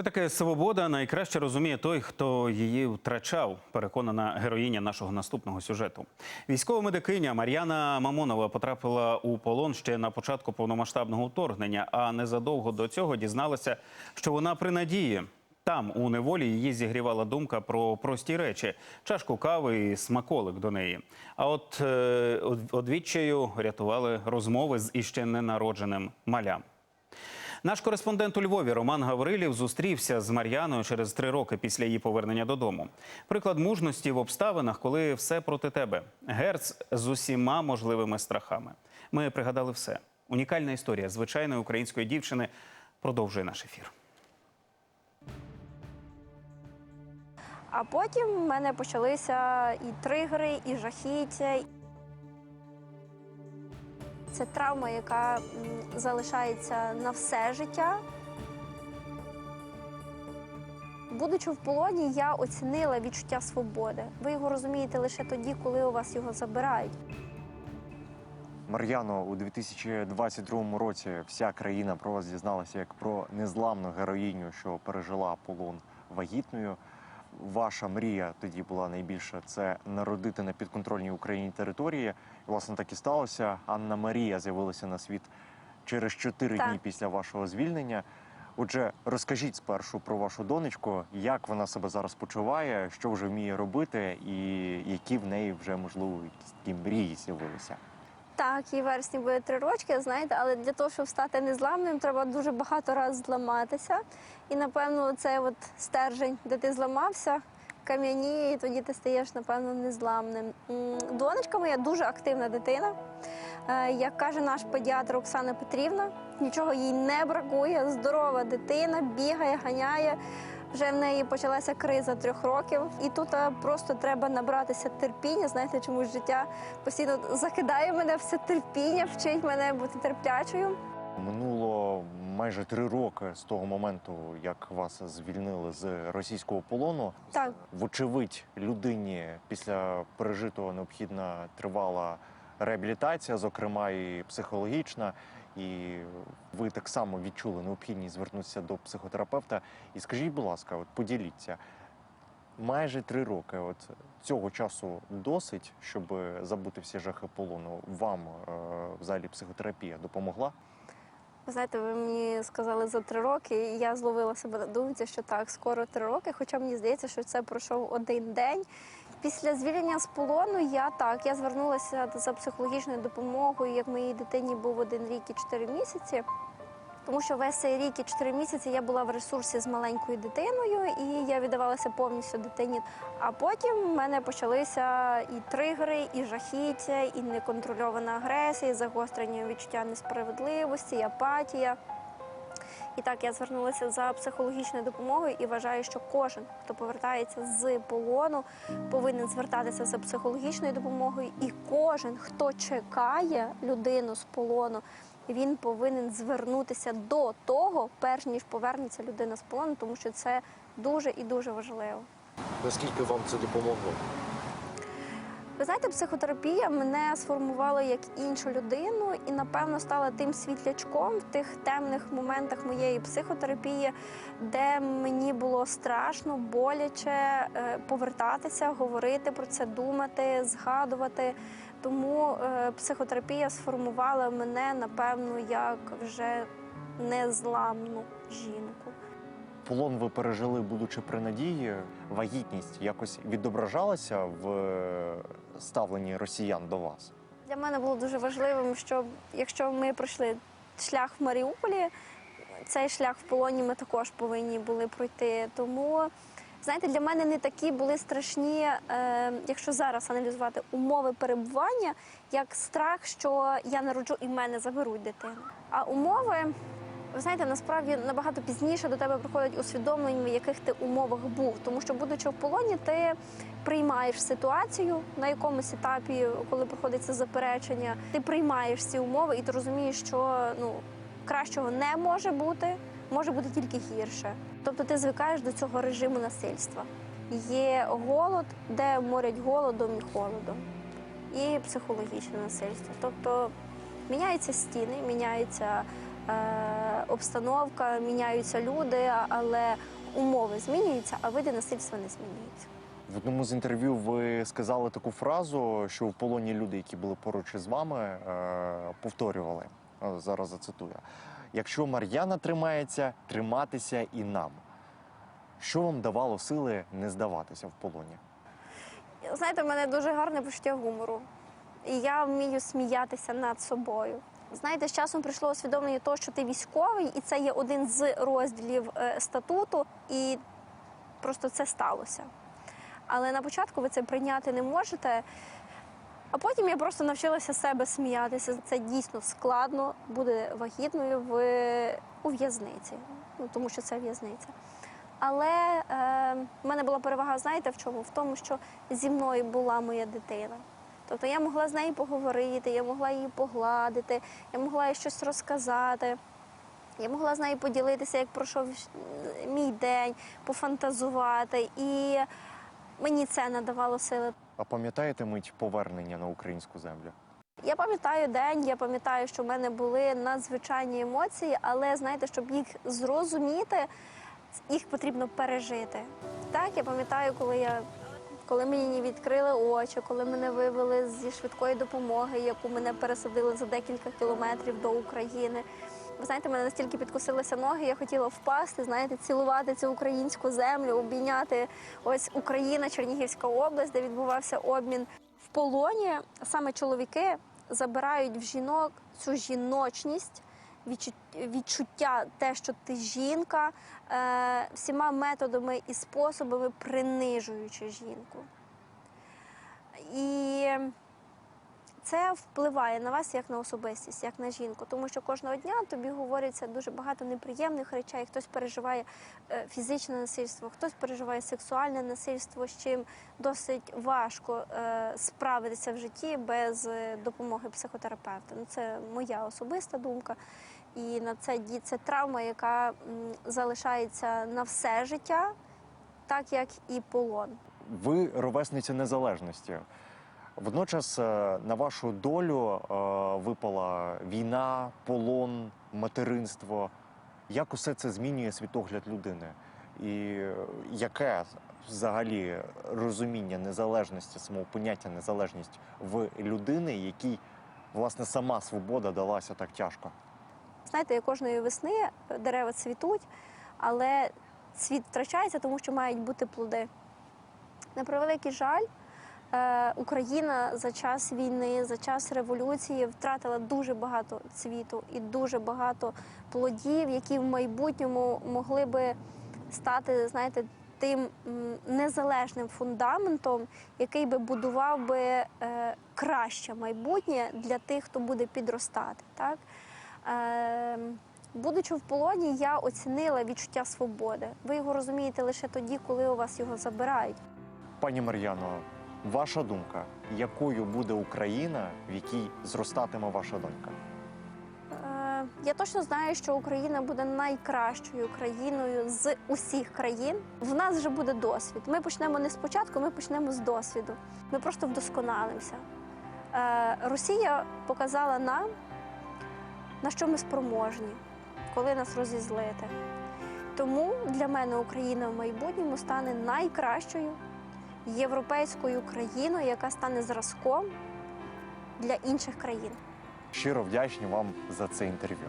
Що таке свобода, найкраще розуміє той, хто її втрачав, переконана героїня нашого наступного сюжету. Військова медикиня Мар'яна Мамонова потрапила у полон ще на початку повномасштабного вторгнення, а незадовго до цього дізналася, що вона при надії. Там у неволі її зігрівала думка про прості речі: чашку кави і смаколик до неї. А от е, од- одвіччю рятували розмови з іще ненародженим малям. Наш кореспондент у Львові Роман Гаврилів зустрівся з Мар'яною через три роки після її повернення додому. Приклад мужності в обставинах, коли все проти тебе. Герц з усіма можливими страхами. Ми пригадали все. Унікальна історія звичайної української дівчини продовжує наш ефір. А потім в мене почалися і тригери, і жахіття. Це травма, яка залишається на все життя. Будучи в полоні, я оцінила відчуття свободи. Ви його розумієте лише тоді, коли у вас його забирають. Мар'яно, у 2022 році вся країна про вас дізналася як про незламну героїню, що пережила полон вагітною. Ваша мрія тоді була найбільша це народити на підконтрольній Україні території. І, власне, так і сталося. Анна Марія з'явилася на світ через чотири Так. дні після вашого звільнення. Отже, розкажіть спершу про вашу донечку, як вона себе зараз почуває, що вже вміє робити, і які в неї вже можливо якісь такі мрії з'явилися. Так, в вересні буде три рочки, знаєте, але для того, щоб стати незламним, треба дуже багато разів зламатися. І напевно, це от стержень, де ти зламався, кам'яніє, і тоді ти стаєш, напевно, незламним. Донечка моя дуже активна дитина. Е, Як каже наш педіатр Оксана Петрівна, нічого їй не бракує. Здорова дитина, бігає, ганяє. Вже в неї почалася криза трьох років, і тут е, просто треба набратися терпіння. Знаєте, чомусь життя постійно закидає мене все терпіння, вчить мене бути терплячою. Минуло майже три роки з того моменту, як вас звільнили з російського полону. Так. Вочевидь, людині після пережитого необхідна тривала реабілітація, зокрема і психологічна. І ви так само відчули необхідність звернутися до психотерапевта. І скажіть, будь ласка, от поділіться. Майже три роки. От цього часу досить, щоб забути всі жахи полону. Вам е, взагалі психотерапія допомогла? Знаєте, ви мені сказали за три роки, і я зловила себе на думці, що так, скоро три роки. Хоча мені здається, що це пройшов один день. Після звільнення з полону я так я звернулася за психологічною допомогою, як моїй дитині був один рік і чотири місяці. Тому що весь цей рік і чотири місяці я була в ресурсі з маленькою дитиною, і я віддавалася повністю дитині. А потім в мене почалися і тригери, і жахіття, і неконтрольована агресія, і загострення відчуття несправедливості, і апатія. І так я звернулася за психологічною допомогою і вважаю, що кожен, хто повертається з полону, повинен звертатися за психологічною допомогою. І кожен, хто чекає людину з полону, він повинен звернутися до того, перш ніж повернеться людина з полону, тому що це дуже і дуже важливо. Наскільки вам це допомогло? Ви знаєте, психотерапія мене сформувала як іншу людину і, напевно, стала тим світлячком в тих темних моментах моєї психотерапії, де мені було страшно, боляче е, повертатися, говорити про це, думати, згадувати. Тому е, психотерапія сформувала мене, напевно, як вже незламну жінку. Полон ви пережили, будучи при надії, вагітність якось відображалася в е, ставленні росіян до вас? Для мене було дуже важливим, що якщо ми пройшли шлях в Маріуполі, цей шлях в полоні ми також повинні були пройти. Тому, знаєте, для мене не такі були страшні, е, якщо зараз аналізувати умови перебування, як страх, що я народжу і в мене заберуть дитину. А умови. Ви знаєте, насправді набагато пізніше до тебе приходить усвідомлення, в яких ти умовах був. Тому що, будучи в полоні, ти приймаєш ситуацію на якомусь етапі, коли проходиться заперечення, ти приймаєш ці умови, і ти розумієш, що ну кращого не може бути, може бути тільки гірше. Тобто ти звикаєш до цього режиму насильства. Є голод, де морять голодом і холодом, і психологічне насильство. Тобто міняються стіни, міняються е, обстановка, міняються люди, але умови змінюються, а види насильства не змінюються. В одному з інтерв'ю ви сказали таку фразу, що в полоні люди, які були поруч із вами, е, повторювали. Е, Зараз зацитую. Якщо Мар'яна тримається, триматися і нам. Що вам давало сили не здаватися в полоні? Знаєте, в мене дуже гарне почуття гумору. І я вмію сміятися над собою. Знаєте, з часом прийшло усвідомлення того, що ти військовий, і це є один з розділів е, статуту, і просто це сталося. Але на початку ви це прийняти не можете. А потім я просто навчилася себе сміятися. Це дійсно складно бути вагітною в, у в'язниці, ну, тому що це в'язниця. Але е, в мене була перевага, знаєте, в чому? В тому, що зі мною була моя дитина. Тобто я могла з нею поговорити, я могла її погладити, я могла їй щось розказати. Я могла з нею поділитися, як пройшов мій день, пофантазувати. І мені це надавало сили. А пам'ятаєте мить повернення на українську землю? Я пам'ятаю день, я пам'ятаю, що в мене були надзвичайні емоції, але знаєте, щоб їх зрозуміти, їх потрібно пережити. Так, я пам'ятаю, коли я. Коли мені відкрили очі, коли мене вивели зі швидкої допомоги, яку мене пересадили за декілька кілометрів до України. Ви знаєте, мене настільки підкосилися ноги, я хотіла впасти, знаєте, цілувати цю українську землю, обійняти ось Україна, Чернігівська область, де відбувався обмін в полоні. Саме чоловіки забирають в жінок цю жіночність, відчуття, те, що ти жінка, е, всіма методами і способами принижуючи жінку. І це впливає на вас як на особистість, як на жінку, тому що кожного дня тобі говориться дуже багато неприємних речей. Хтось переживає е, фізичне насильство, хтось переживає сексуальне насильство, з чим досить важко е, справитися в житті без е, допомоги психотерапевта. Ну, це моя особиста думка. І на це це травма, яка залишається на все життя, так як і полон. Ви ровесниця незалежності. Водночас е, на вашу долю е, випала війна, полон, материнство. Як усе це змінює світогляд людини? І яке взагалі розуміння незалежності, самого поняття незалежність в людини, якій власне сама свобода далася так тяжко? Знаєте, кожної весни дерева цвітуть, але цвіт втрачається, тому що мають бути плоди. На превеликий жаль, Україна за час війни, за час революції втратила дуже багато цвіту і дуже багато плодів, які в майбутньому могли би стати, знаєте, тим незалежним фундаментом, який би будував би е, краще майбутнє для тих, хто буде підростати. Так? Е, будучи в полоні, я оцінила відчуття свободи. Ви його розумієте лише тоді, коли у вас його забирають. Пані Мар'яно, ваша думка, якою буде Україна, в якій зростатиме ваша донька? Е, Я точно знаю, що Україна буде найкращою країною з усіх країн. В нас вже буде досвід. Ми почнемо не спочатку, ми почнемо з досвіду. Ми просто вдосконалимося. Е, Росія показала нам, на що ми спроможні, коли нас розізлити. Тому для мене Україна в майбутньому стане найкращою європейською країною, яка стане зразком для інших країн. Щиро вдячні вам за це інтерв'ю.